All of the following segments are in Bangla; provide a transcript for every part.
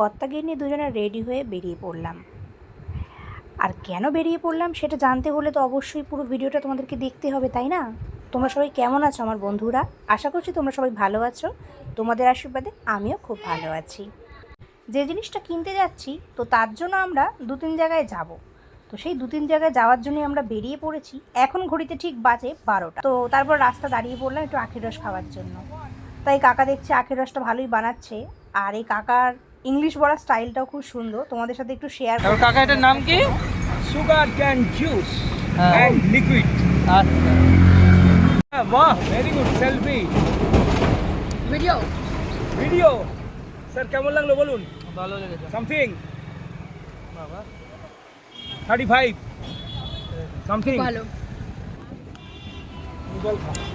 কর্তাকে নিয়ে দুজনে রেডি হয়ে বেরিয়ে পড়লাম। আর কেন বেরিয়ে পড়লাম সেটা জানতে হলে তো অবশ্যই পুরো ভিডিওটা তোমাদেরকে দেখতে হবে, তাই না? তোমরা সবাই কেমন আছো আমার বন্ধুরা? আশা করছি তোমরা সবাই ভালো আছো। তোমাদের আশীর্বাদে আমিও খুব ভালো আছি। যে জিনিসটা কিনতে যাচ্ছি, তো তার জন্য আমরা দু তিন জায়গায় যাব। তো সেই দু তিন জায়গায় যাওয়ার জন্যই আমরা বেরিয়ে পড়েছি। এখন ঘড়িতে ঠিক বাজে বারোটা। তো তারপর রাস্তা দাঁড়িয়ে পড়লাম একটু আখের রস খাওয়ার জন্য। তাই কাকা দেখছি আখের রসটা ভালোই বানাচ্ছে। আর এই কাকার ইংলিশ বলার স্টাইলটাও খুব সুন্দর। তোমাদের সাথে একটু শেয়ার তারপর কাকা এটার নাম কি? সুগার can জুস হ্যাঁ। লিকুইড আচ্ছা। Ah, wow, very good selfie. Video Video. Sir কেমন লাগল বলুন? ভালো লেগেছে। সামথিং বাবা। থার্টি ফাইভ সামথিং ভালো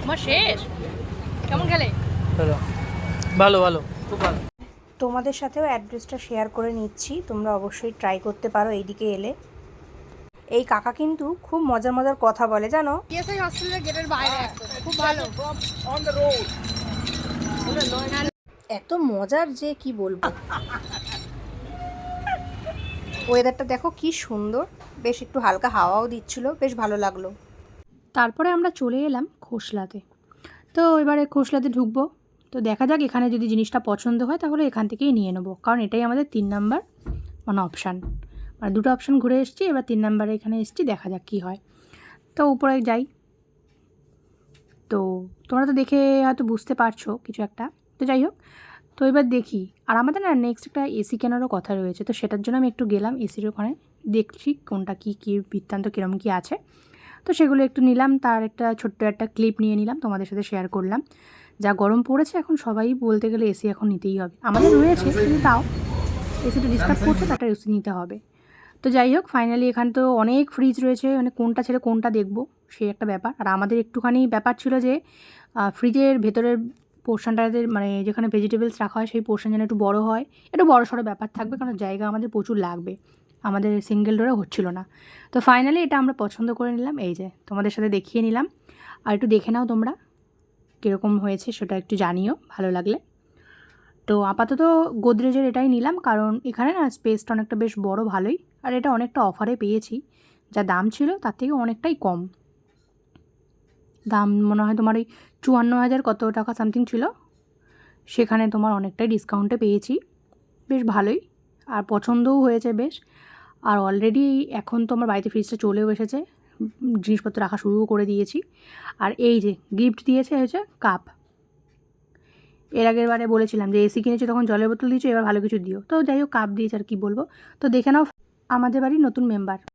আমার শেষ। কেমন খেলে? চলো ভালো ভালো খুব ভালো। তোমাদের সাথেও অ্যাড্রেসটা শেয়ার করে নিচ্ছি। তোমরা অবশ্যই ট্রাই করতে পারো এইদিকে এলে। এই কাকা কিন্তু খুব মজার মজার কথা বলে জানো? পিএসআই হসপিটালের গেটের বাইরে খুব ভালো। অন দ্য রোড এত মজার যে কি বলব? ওয়েদারটা দেখো কি সুন্দর। বেশ একটু হালকা হাওয়াও দিচ্ছিল বেশ ভালো লাগল। তারপরে আমরা চলে এলাম খোসলাতে। তো এবারে খোসলাতে ঢুকবো। তো দেখা যাক, এখানে যদি জিনিসটা পছন্দ হয় তাহলে এখান থেকেই নিয়ে নেব। কারণ এটাই আমাদের তিন নাম্বার মানে অপশান মানে দুটো অপশান ঘুরে এসেছি, এবার তিন নাম্বারে এখানে এসেছি, দেখা যাক কী হয়। তো উপরে যাই। তো তোমরা তো দেখে হয়তো বুঝতে পারছ কিছু একটা। তো যাই হোক, তো এবার দেখি। আর আমাদের না নেক্সট একটা এসি কেনারও কথা রয়েছে, তো সেটার জন্য আমি একটু গেলাম এসির ওখানে, দেখছি কোনটা কী কী বৃত্তান্ত কীরকম কী আছে। তো সেগুলো একটু নিলাম। তার একটা ছোট্ট একটা ক্লিপ নিয়ে নিলাম, তোমাদের সাথে শেয়ার করলাম। যা গরম পড়েছে, এখন সবাই বলতে গেলে এসি এখন নিতেই হবে। আমাদের রয়েছে, কিন্তু তাও এসিটা ডিসকাস করছে তাটা এসি নিতে হবে। তো যাই হোক ফাইনালি এখানে তো অনেক ফ্রিজ রয়েছে মানে কোনটা ছেড়ে কোনটা দেখব, সেই একটা ব্যাপার। আর আমাদের একটুখানি ব্যাপার ছিল যে ফ্রিজের ভেতরের পোর্শনটাতে মানে যেখানে ভেজিটেবলস রাখা হয়, সেই পোর্শন যেন একটু বড় হয়। একটু বড় সড়ো ব্যাপার থাকবে, কারণ জায়গা আমাদের প্রচুর লাগবে। আমাদের সিঙ্গেল ডোরে হচ্ছিল না। তো ফাইনালি এটা আমরা পছন্দ করে নিলাম। এই যে, তোমাদের সাথে দেখিয়ে নিলাম। আর একটু দেখে নাও তোমরা কীরকম হয়েছে সেটা একটু জানিও, ভালো লাগলে। তো আপাতত গোদরেজের এটাই নিলাম, কারণ এখানে না স্পেসটা অনেকটা বেশ বড় ভালোই। আর এটা অনেকটা অফারে পেয়েছি। যা দাম ছিল তার থেকে অনেকটাই কম। দাম মনে হয় তোমার ওই চুয়ান্ন হাজার কত টাকা সামথিং ছিল। সেখানে তোমার অনেকটাই ডিসকাউন্টে পেয়েছি। বেশ ভালোই। আর পছন্দও হয়েছে বেশ। আর অলরেডি এখন তো আমার বাড়িতে ফ্রিজটা চলেও এসেছে। জিনিসপত্র রাখা শুরুও করে দিয়েছি। আর এই যে গিফট দিয়েছে হয়েছে কাপ এর আগের বারে বলেছিলাম যে এসি কিনেছি তখন জলের বোতল দিয়েছ, এবার ভালো কিছু দিও। তো যাই হোক কাপ দিয়েছে আর কি বলব। তো দেখে নাও, আমাদের বাড়ির নতুন মেম্বার